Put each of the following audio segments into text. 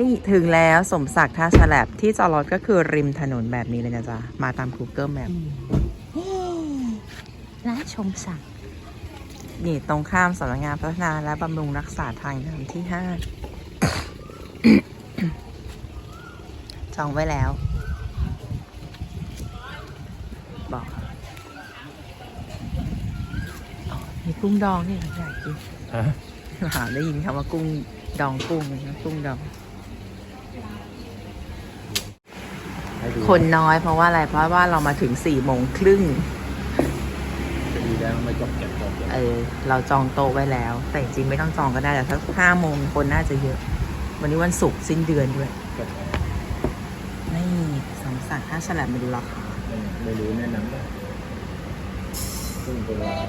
นี่ถึงแล้วสมศักดิ์ท่าฉลับที่จอดรถก็คือริมถนนแบบนี้เลยนะจ๊ะ มาตาม Google Map ร้านชมสักดิ์นี่ตรงข้ามสำนักงานพัฒนาและบำรุงรักษาทางน้ำที่ห้าจองไว้แล้ว บอกค่ะอ๋อมีกุ้งดองนี่อยากกินฮะหาได้ยินคำว่ากุ้งดองกุ้งนะกุ้งดอง ให้ดูคนน้อยเพราะว่าอะไรเพราะว่าเรามาถึงสี่โมงครึ่ง จะดีแล้วไม่จบเก็บจบเออ เราจองโต๊ะไว้แล้ว แต่จริงๆไม่ต้องจองก็ได้แต่ถ้าห้าโมงคนน่าจะเยอะ วันนี้วันศุกร์สิ้นเดือนด้วยเก็บนี่สมศักดิ์ท่าฉลับมาดูราคาไม่รู้แนะนำได้ซึ่งเป็นเวลา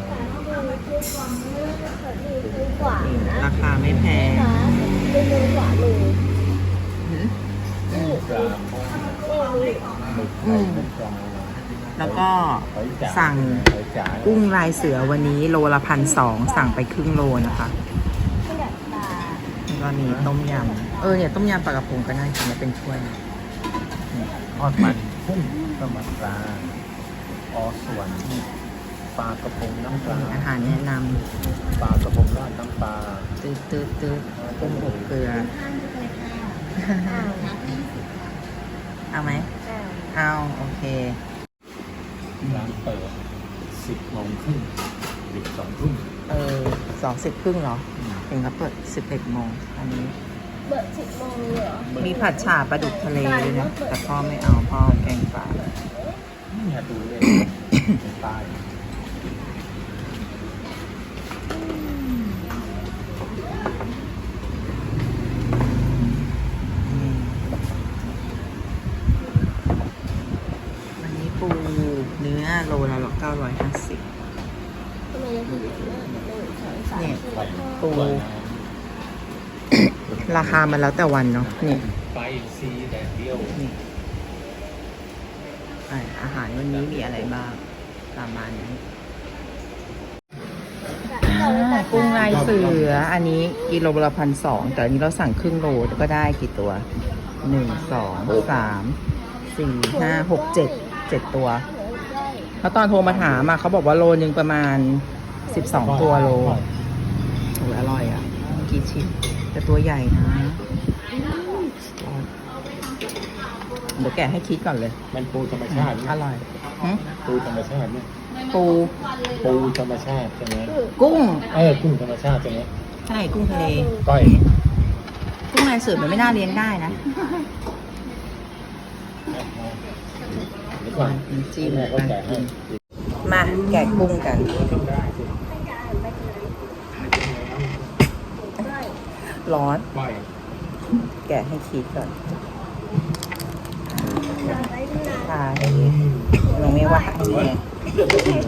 ราคาไม่แพงหืม ปลาหมึกไข่น้ำปลาแล้วก็หอยจ๋าสั่งหอยจ๋ากุ้งลายเสือวันนี้โลละพันสองสั่งไปครึ่งโลนะคะแล้วก็มีต้มยำเออเนี่ยต้มยำปลากระพงก็น่ากินนะเป็นถ้วยทอดมันกุ้งสมัครปลาออส่วนปลากระพงน้ำปลาอาหารแนะนปลากระพงราดน้ำปลาำตืดตืดตืดกุ้งอบเกลือ เอาไหม เอา โอเค ร้านเปิดสิบโมงครึ่งปิดสองทุ่มเออสองสิบครึ่งเหรอเห็นเขาเปิดสิบเอ็ดโมงอันนี้เบิดสิบโมงเลยเหรอ มีผัดฉ่าปลาดุกทะเลด้วยนะ แต่พ่อไม่เอาพ่อเอาแกงปลาเนี่ยดูเลยใต้อืาโลแล้วหรอำไมเราถึงถึงาสิบสามสี่ห้ปู ราคามันแล้วแต่วันเนาะนี่ไปอาหารวันนี้มีอะไรบ้างประมาณนี้กุ้งลายเสือ อันนี้กิโลละพันสองแต่อันนี้เราสั่งครึ่งโลก็ได้กี่ตัวหนึ่งสองสามสี่ห้าหกเจ็ดเจ็ดตัว แล้วตอนโทรมาถามอะเขาบอกว่าโลนึงประมาณสิบสองตัวโลโอ้ยอร่อยอะกี่ชิ้นแต่ตัวใหญ่นะเดี๋ยวแกะให้คิดก่อนเลย มันปูธรรมชาติอร่อยหึปูธรรมชาติเนี่ยปูปูธรรมชาติใช่ไหมกุ้ง เออกุ้งธรรมชาติใช่ไหมใช่กุ้งทะเลก้อยกุ้งลายเสือมันไม่น่าเลี้ยงได้นะ เดี๋ยวก่อนน้ำจิ้มแม่เขาแกะให้มาแกะกุ้งกัน ร้อนก้อยแกะให้คิดก่อนใช่ยังไม่ว่าเ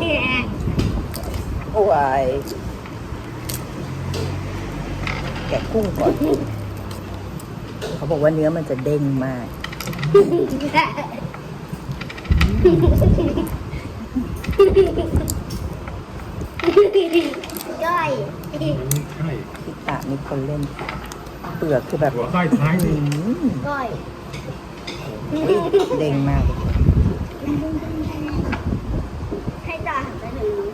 นี่ยโอ้ยแกะกุ้งก่อน เขาบอกว่าเนื้อมันจะเด้งมาก ย่อยใช่พิตะมีคนเล่น เปลือกคือแบบหัวก้อยท้ายอืนี่มก้อยอุ๊ยเด้งมากเลยให้ตาหันไปทางนู้น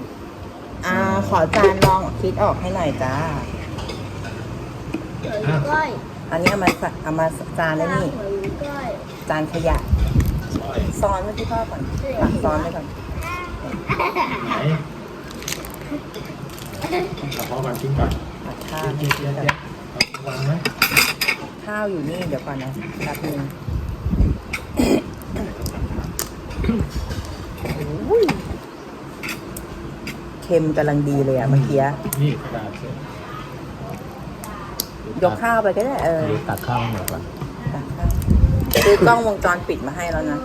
อ่า ขอจานลองคิดออกให้หน่อยจ้าเหมือนก้อย อันนี้เอามาใส่เอามาจานแล้วนี่เหมือนก้อยจานขยะ ซ้อนไว้ที่พ่อก่อนตักซ้อนไว้ก่อนไหนเอาพอมันทิ้งก่อนตักข้าวเดี๋ยวเดี๋ยวเดี๋ยวเอาวางไหมข้าวอยู่นี่เดี๋ยวก่อนนะแป๊บนึงโอ้ยเค็มกำลังดีเลยอะเมื่อกี้นี่กระดาษเสร็จยกข้าวไปก็ได้เออ เดี๋ยวตักข้าวหน่อยก่อนตักข้าวซื้อกล้องวงจรปิดมาให้แล้วนะ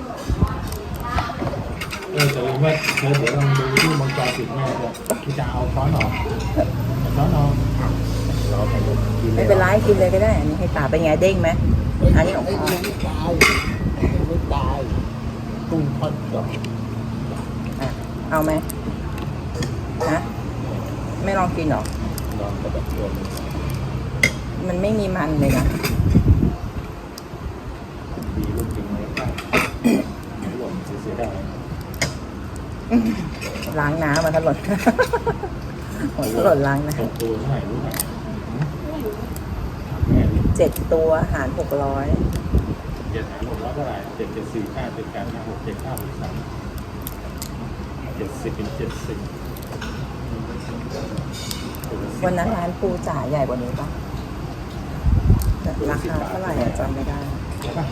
เออแต่ว่าเธอเดี๋ยวลองดูที่มังกรปิดแม่ด้วยที่จะเอาช้อนออกช้อนออกรอไปดูกินเลไม่ยเป็นไรกินเลยก็ได้ อันนี้ให้ตาเป็นไงเด้งไหมอันนี้ของพ่อไม่ตายไม่ตายกุ้งทอดกรอบอะเอาไหมฮะไม่ลองกินหรอ ลองกระดับตัวมันไม่มีมันเลยนะ ล้างน้ำมาถลนหัวถลนล้างน้หกตัวเท่าไหร่รู้ไหมแม่นี่ำเจ็ดตัวหารหกร้อยเจ็ดหารหกร้อยเท่าไหร่เจ็ดเจ็ดสี่ห้าเจ็ดแปดห้าหกเจ็ดห้าหกสามเจ็ดสิบเป็นเจ็ดสิบวันนั้นร้านปูจ๋าใหญ่กว่านี้ปะราคาเท่าไหร่อะจำไม่ได้ใช่ปะ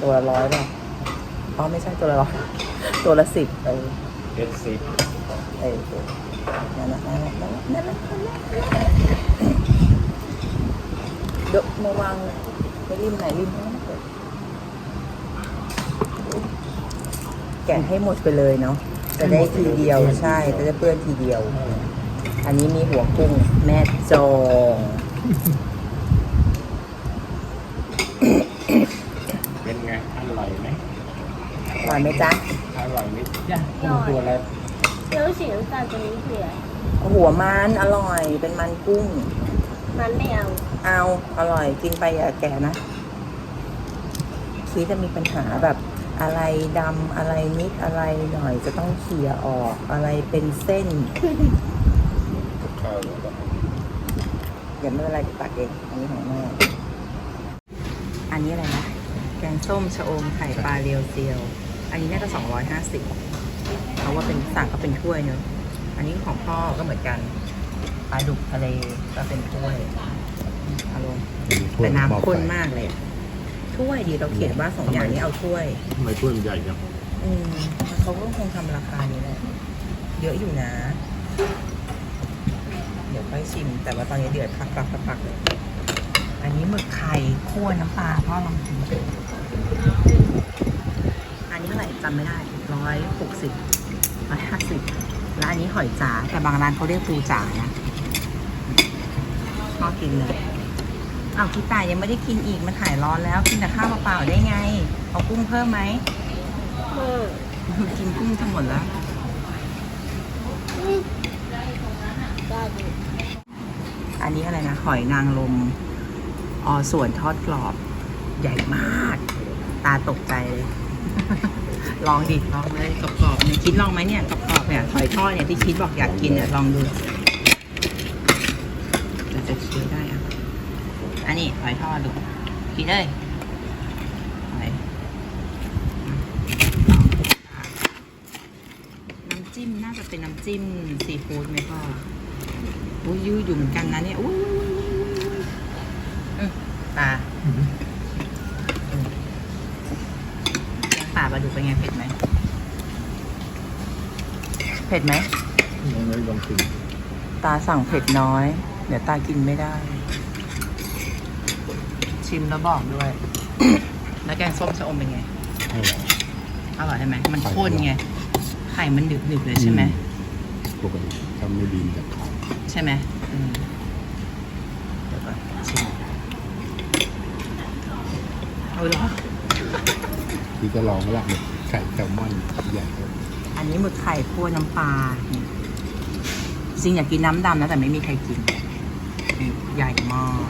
ตัวละร้อยป่ะอ๋อไม่ใช่ตัวละร้อย ตัวละสิบเออเจ็ดสิบเออตัวนั่นแหละนั่นแหละนั่นแหละนั่นแหละเดี๋ยวมาวางในริมไหนริมนั้นแกะให้หมดไปเลยเนาะจะได้ทีเดียวใช่จะได้เปื้อนทีเดียว อันนี้มีหัวกุ้งแม่จองเป็นไงอร่อยไหมอร่อยไหมจ๊ะ ไหมตัวอะไรเคี้ยวสีน้ำตาลตัวนี้เผื่อหัวมันอร่อยเป็นมันกุ้ง มันไม่เอา เอาอร่อยกินไปอย่าแก่นะคีจะมีปัญหาแบบอะไรดำอะไรนิดอะไรหน่อยจะต้องเขี่ยออกอะไรเป็นเส้นอย่าไม่เป็นไรตักเองอันนี้ของแม่อันนี้อะไรนะ แกงส้มชะอมไข่ปลาเรียวเจียว อันนี้น่าจะสองร้อยห้าสิบเพราะว่าเป็นสั่งก็เป็นถ้วยเนอะอันนี้ของพ่อก็เหมือนกันปลาดุกทะเลก็เป็นถ้วยอารมณ์แต่น้ำข้นมากเลยอะถ้วยดีเราเขียนว่าสองอย่างนี้เอาถ้วยทำไมถ้วยมันใหญ่จังอืมเขาก็คงทำราคานี้แหละเยอะอยู่นะ เดี๋ยวค่อยชิม แต่ว่าตอนนี้เดือดพักพักพักพักเลยอันนี้หมึกไข่คั่วน้ำปลาพ่อลองชิม อันนี้เท่าไหร่จำไม่ได้ร้อยหกสิบร้อยห้าสิบแล้วอันนี้หอยจ๋าแต่บางร้านเขาเรียกปูจ๋านะพ่อกินเลยอ้าวพี่ตายยังไม่ได้กินอีกมันถ่ายร้อนแล้ว กินแต่ข้าวเปล่าๆได้ไงเอากุ้งเพิ่มไหมเออกินกุ้งทั้งหมดแล้วอืมได้ดิอันนี้อะไรนะหอยนางรมออส่วนทอดกรอบ ใหญ่มาก ตาตกใจเลย ลองดิลองเลยกรอบๆเนี่ยคิดลองไหมเนี่ยกรอบๆเนี่ยหอยทอดเนี่ยที่คิดบอกอยากกินเนี่ยลองดูจะจะเคี้ได้อะอันนี้หอยทอดดูกินเลยหอยน้ำจิ้มน่าจะเป็นน้ำจิ้มซีฟู้ดไหมพ่ออุ้ยยืดอยู่เหมือนกันนะเนี่ยอุ้ยอืมปลา แกงป่าปลาดุกเป็นไงเผ็ดไหมเผ็ดไหมลองเลยลองชิมตาสั่งเผ็ดน้อย เดี๋ยวตากินไม่ได้ ชิมแล้วบอกด้วย แล้วแกงส้มชะอมเป็นไงอร่อย อร่อยใช่ไหมมันข้นไงไข่มันดึบๆเลยใช่ไหมปกติทำไม่ดีจากขาวใช่ไหมอืมเดี๋ยวก่อนชิมเอาเลย ที่จะลองละหมึกไข่แซลมอนใหญ่อันนี้หมึกไข่คั่วน้ำปลานี่จริงอยากกินน้ำดำนะแต่ไม่มีใครกินนี่ใหญ่มาก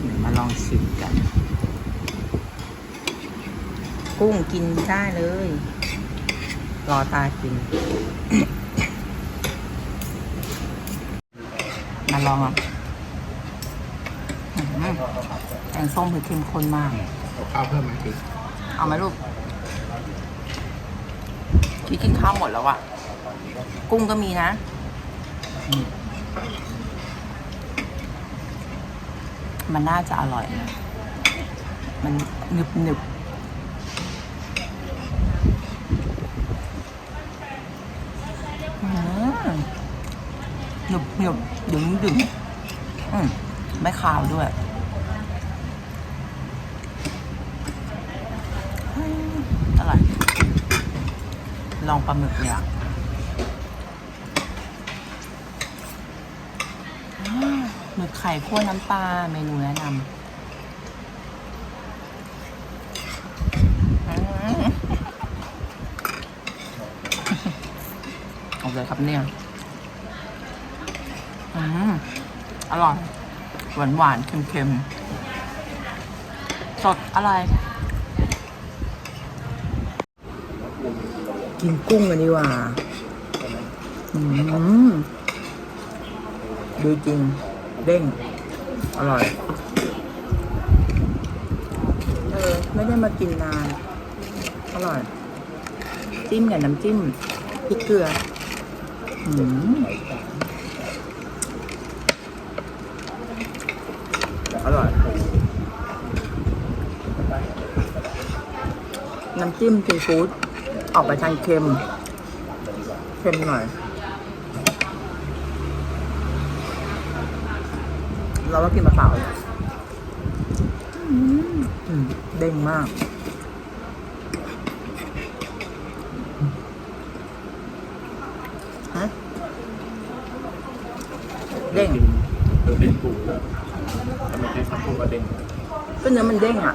เดี๋ยวมาลองชิมกัน กุ้งกินได้เลย รอตากิน มาลองอะอื้อหือแกงส้มคือเข้มข้นมากเอาข้าวเพิ่มไหมพี่ เอาไหมลูกพี่กินข้าวหมดแล้วอะกุ้งก็มีนะ มันน่าจะอร่อย มันหนึบหนึบหนึบหนึบดึงดึงไม่ขาวด้วย อ ร่อย ลองปลาหมึกเนี่ยหมึกไข่คั่วน้ำปลาเมนูแนะนำอืมเอาเลยครับเนี่ย อืม อร่อย หวานหวานเค็มๆสดอร่อย กินกุ้งกันดีกว่าอืมดูจริง เด้ง อร่อย เออ ไม่ได้มากินนาน อร่อย จิ้มกับน้ำจิ้มพริกเกลือ อืมอร่อย น้ำจิ้มซีฟู้ด ออกไปทางเค็ม เค็มหน่อย เราก็กินมาเปล่าเลยอืมอืมเด้งมากฮะเด้งเออเด้งปูแล้วทำไมใช้คำพูดว่าเด้งก็เนื้อมันเด้งอะ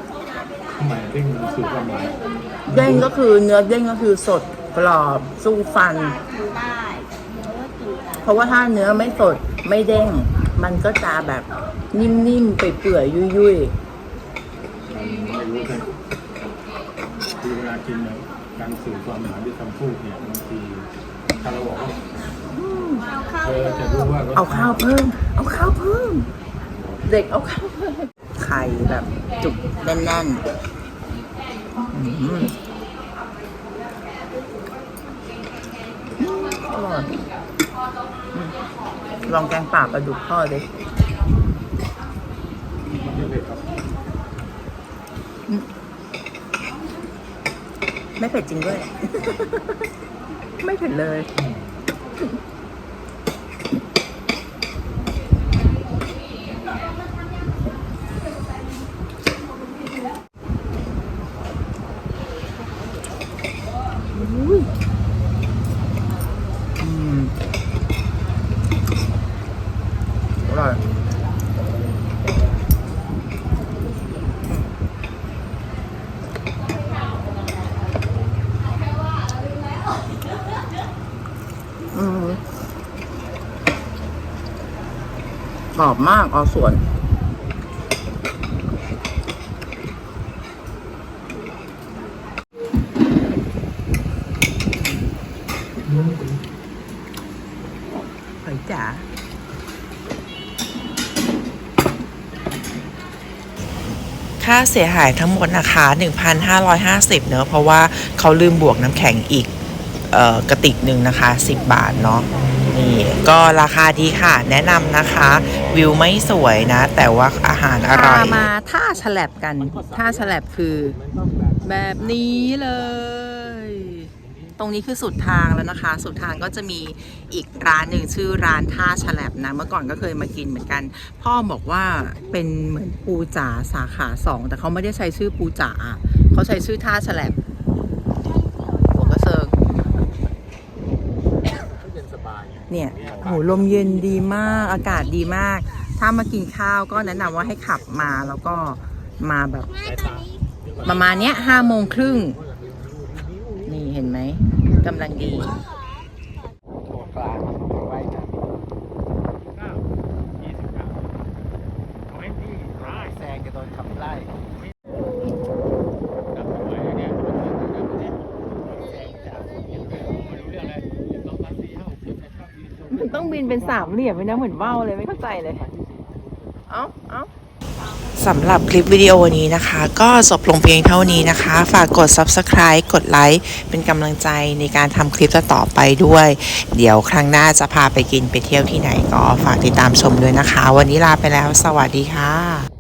ทำไมเด้งมันสื่อความหมายเด้งก็คือเนื้อเด้งก็คือสดกรอบสู้ฟันกินได้เพราะว่ากินได้เพราะว่าถ้าเนื้อไม่สดไม่เด้ง มันก็จะแบบนิ่มๆไปเปื่อยๆยุ่ยมันไม่รู้ใช่คือเวลากินเนี่ยการสื่อความหมายด้วยคำพูดเนี่ยบางทีถ้าเราบอกว่าเอาข้าวเธอเพิ่จะมรู้ว่ารสๆเอาข้าวเพิ่ม เอาข้าวเพิ่ม เด็กเอาข้าวเพิ่ม ไข่แบบจุกแน่นๆอืมอร่อยอืมลองแกงป่าปลาดุกทอดดิมันไม่เผ็ดครับไม่เผ็ดจริงด้วย ไม่เผ็ดเลย อุ้ยอืมอร่อยอืมกรอบมากเอส่วน หอยจ๋า ค่าเสียหายทั้งหมดนะคะ 1,550 เนอะเพราะว่าเขาลืมบวกน้ำแข็งอีกออกระติกหนึ่งนะคะ 10 บาทเนาะนี่ก็ราคาดีค่ะ แนะนำนะคะ วิวไม่สวยนะ แต่ว่าอาหารอร่อย มาท่าฉลับกัน ท่าฉลับคือแบบนี้เลย ตรงนี้คือสุดทางแล้วนะคะ สุดทางก็จะมีอีกร้านหนึ่งชื่อร้านท่าฉลับนะ เมื่อก่อนก็เคยมากินเหมือนกัน พ่อบอกว่าเป็นเหมือนปูจ๋าสาขาสองแต่เขาไม่ได้ใช้ชื่อปูจ๋าเขาใช้ชื่อท่าฉลับผมก็เซิงเย็นสบายเนี่ยโหลมเย็นดีมากอากาศดีมาก ถ้ามากินข้าวก็แนะนำว่าให้ขับมาแล้วก็มาแบบประมาณเนี้ยห้าโมงครึ่ง นี่เห็นไหมกำลังดีตัวกลางไว้นะเก้ายี่สิบเก้าเอาไว้ที่ร้ายแซงจะโดนขับไล่จับไว้เนี่ยแซงจากไม่รู้เรื่องอะไรต้องมาสี่ห้าหกเจ็ดแปดเก้าสิบมันต้องบินเป็นสามเหลี่ยมไปนะเหมือนว่าวเลยไม่เข้าใจเลยเอ้าเอ้า สำหรับคลิปวิดีโอนี้นะคะ ก็จบลงเพียงเท่านี้นะคะ ฝากกด subscribe กดไลค์เป็นกำลังใจในการทำคลิปต่อไปด้วย เดี๋ยวครั้งหน้าจะพาไปกินไปเที่ยวที่ไหนก็ฝากติดตามชมด้วยนะคะ วันนี้ลาไปแล้ว สวัสดีค่ะ